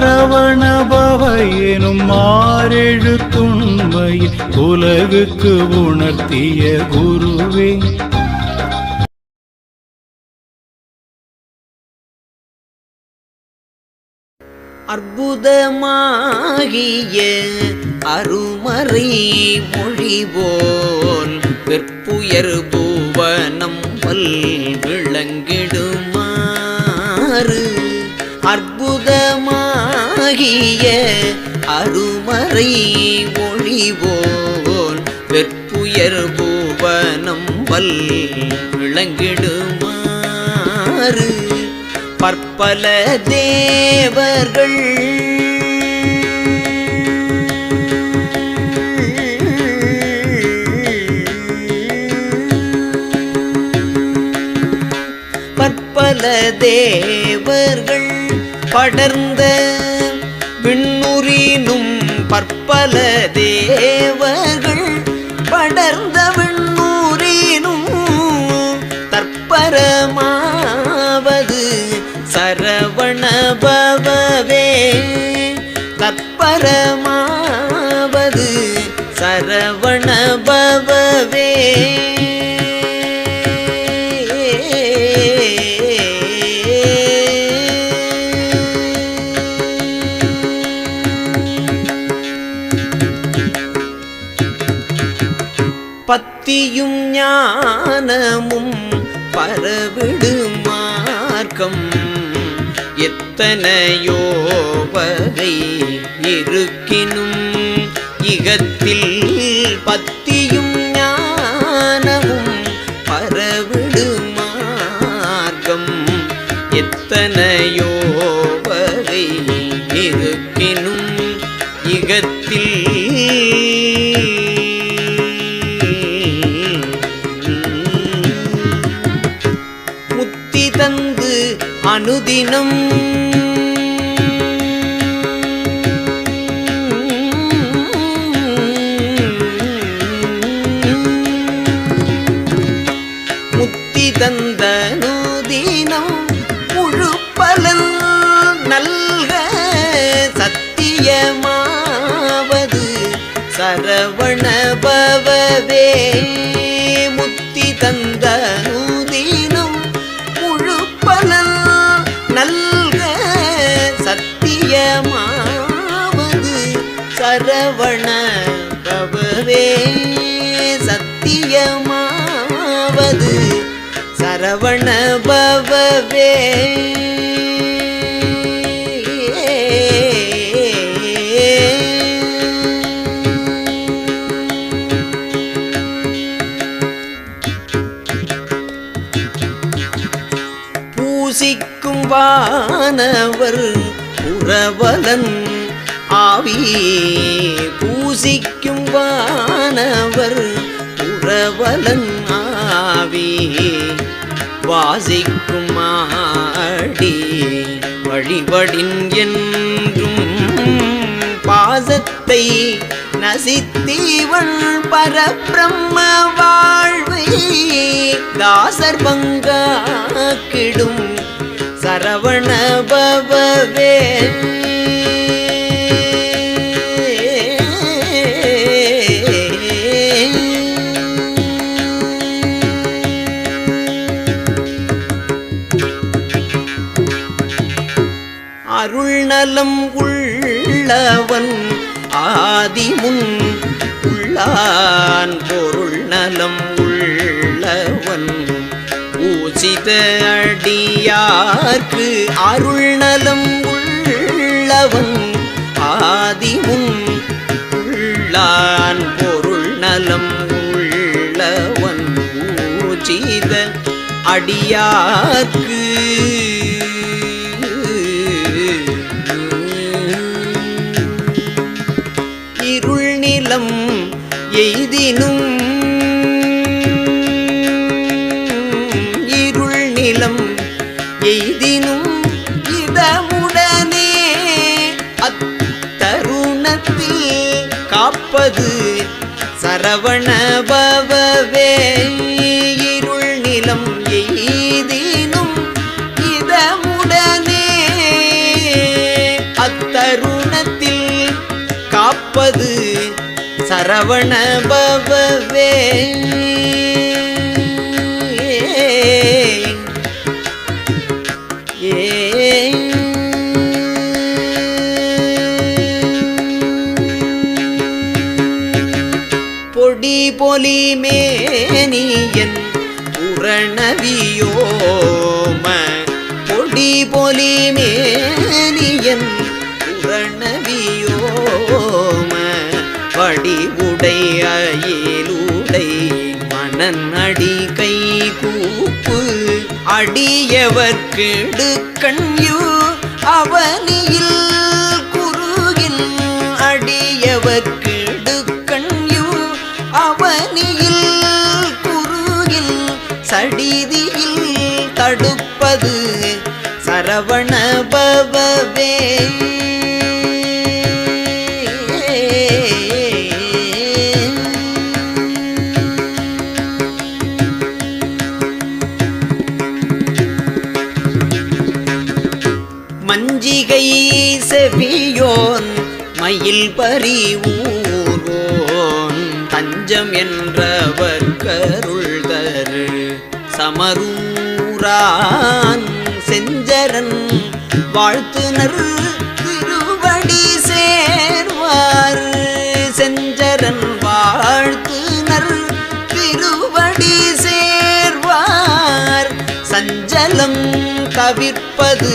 சரவணபவ எனும் மாறெழு துண்மையை உலகுக்கு உணர்த்திய குருவே. அற்புதமாகிய அருமறை மொழிவோன் வெற்புயர் பூவனம் பல் விளங்கிடுமாறு அழகிய அருமறை மொழிபோல் வெற்புயர் பூவனம் பல் விளங்கிடுமாறு பற்பல தேவர்கள். பற்பல தேவர்கள் படர்ந்த பற்பல தேவர்கள் படர்ந்த விண்ணூரினும் தற்பரமாவது சரவணபவே தற்பரமாவது சரவணபவே பத்தியும் ஞானமும் பரவிடு மார்க்கம். எத்தனையோ வகை இருக்கினும் இகத்தில் பத்தியும் ஞானமும் பரவிடு மார்க்கம். எத்தனையோ அனுதினம் முத்தி தந்த அனுதினம் முழு பலன் நல்க சத்தியமாவது சரவணபவே முத்தி தந்த அனுதினம் சரவண பவவே பூசிக்கும் வானவர் புறவலன் ஆவி பூசிக்கும் வானவர் புறவலன் ஆவி வாசிக்கும் ஆடி வழிபடின் என்றும் பாசத்தை நசித்தீவள் பரபிரம்ம வாழ்வை தாசர் பங்காக்கிடும் சரவண பவவே நலம் உள்ளவன் ஆதிமுன் உள்ளான் பொருள் நலம் உள்ளவன். பூசித அடியார்க்கு அருள் நலம் உள்ளவன் ஆதிமுன் உள்ளான் பொருள் நலம் உள்ளவன். பூஜித அடியார்க்கு எய்தினும் இருள் நிலம் எய்தினும் இதமுடனே அத்தருணத்தில் காப்பது சரவணபவே சரவண பவவே பொடி பொலி மேனியன் புரணவியோம. பொடி பொலி மேனியன் புரணவியோம. அடி வடிவுடை அயிலுடை மணன் அடி கை கூப்பு. அடியவர்க்கெடுக்கண்யு அவனியில் குருகின் அடியவர்க்கெடுக்கண்யு அவனியில் குருகின் சடிதியில் தடுப்பது சரவண பவவே மயில் பறி ஊர்வோன் தஞ்சம் என்றவர் கருள் தரு. சமரூரான் செஞ்சரன் வாழ்த்துனர் திருவடி சேர்வார் செஞ்சரன் வாழ்த்துனர் திருவடி சேர்வார். சஞ்சலம் தவிர்ப்பது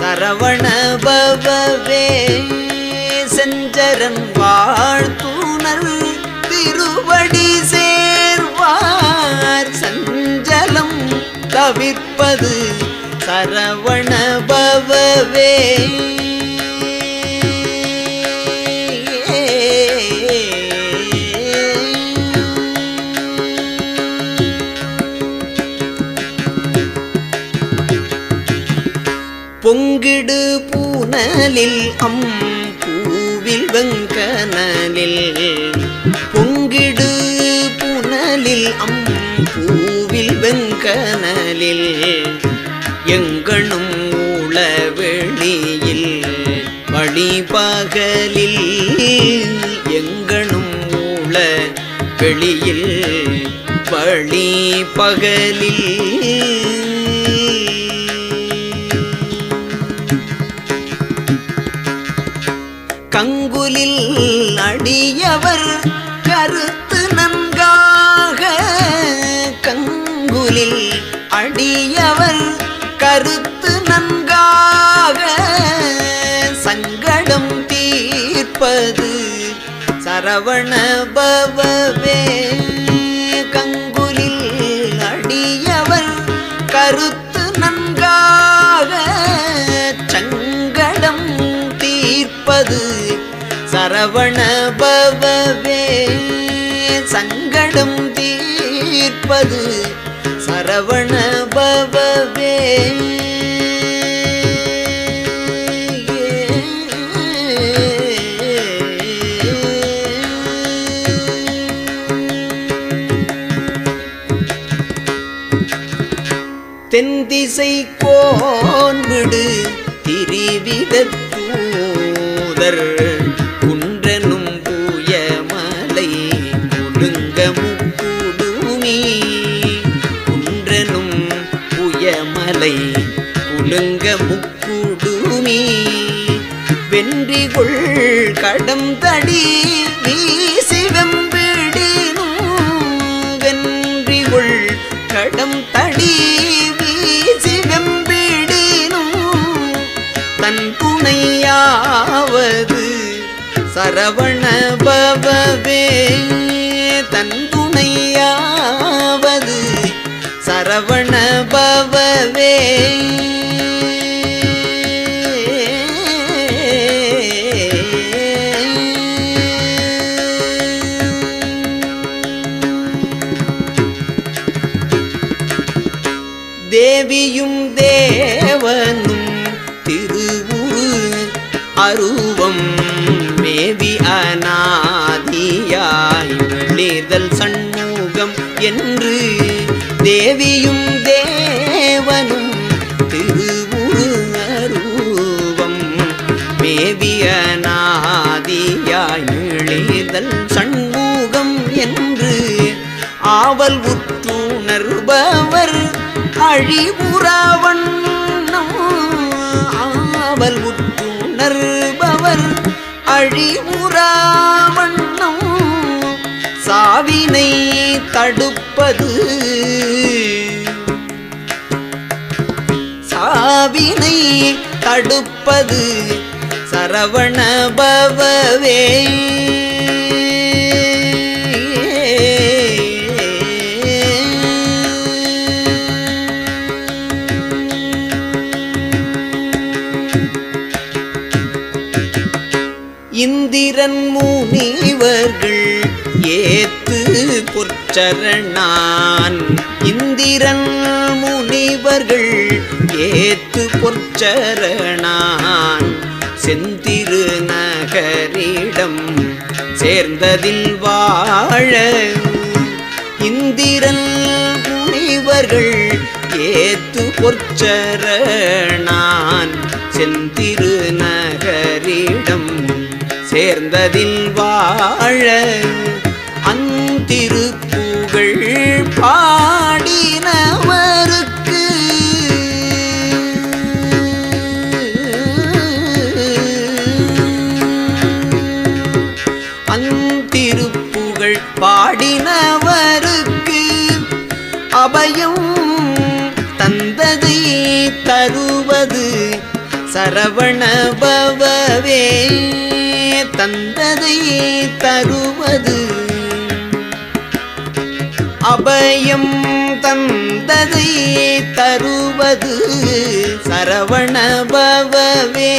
சரவண பவவே செஞ்சரன் வாழ்த்துணர். திருவடி சேர்வார். சஞ்சலம் தவிர்ப்பது சரவண பவவே. பொங்கிடு பூனலில் அம்மா பூவில் பொங்கிடு புனலில் அம் பூவில் வெங்கனலில் எங்கனும் ஊழ வழிபகலில் எங்கனும் ஊழ வெளியில் வழி கங்குலில் அடியவர் கருத்து நன்காக கங்குலில் அடியவர் கருத்து நன்காக சங்கடம் தீர்ப்பது சரவண பவவே. கங்குலில் அடியவர் கருத்து சரவண பவவே சங்கடம் தீர்ப்பது சரவண பவவே தென்திசை கோன்விடு திரிவிதத்தூதர் முக்குடுமி. வென்றிகொள் கடம் தடி வீசி வெம்பிடினும் வென்றிகொள் கடம் தடி வீசி தன் துணையாவது சரவண பவவே தன் துணையாவது சரவண பவவே தேவியும் தேவனும் திருவுரு அருவம். மேவி அநாதியாய் வெளிதல் சண்முகம் என்று தேவியும் தேவனும் திருவுரு அருவம். மேவி அநாதியாய் வெளிதல் சண்முகம் என்று ஆவல் உற்ற அழிவுறாவண்ணம் ஆவல் உற்றுணர்பவர். அழிவுறாவண்ணம் சாவினை தடுப்பது. சாவினை தடுப்பது சரவண பவவே இந்திரன் முனிவர்கள் ஏத்து பொற்சரணான். இந்திரன் முனிவர்கள் ஏத்து பொற்சரணான். செந்திரு நகரிடம் சேர்ந்ததில் வாழ இந்திரன் முனிவர்கள் ஏத்து பொற்சரணான். செந்திரு நகரிடம் சேர்ந்ததில் வாழ அந்திருப்புகள் பாடினவருக்கு. அந்திருப்புகள் பாடினவருக்கு அபயம் தந்ததை தருவது சரவணபவே தந்ததை தருவது. அபயம் தந்ததை தருவது சரவணபவே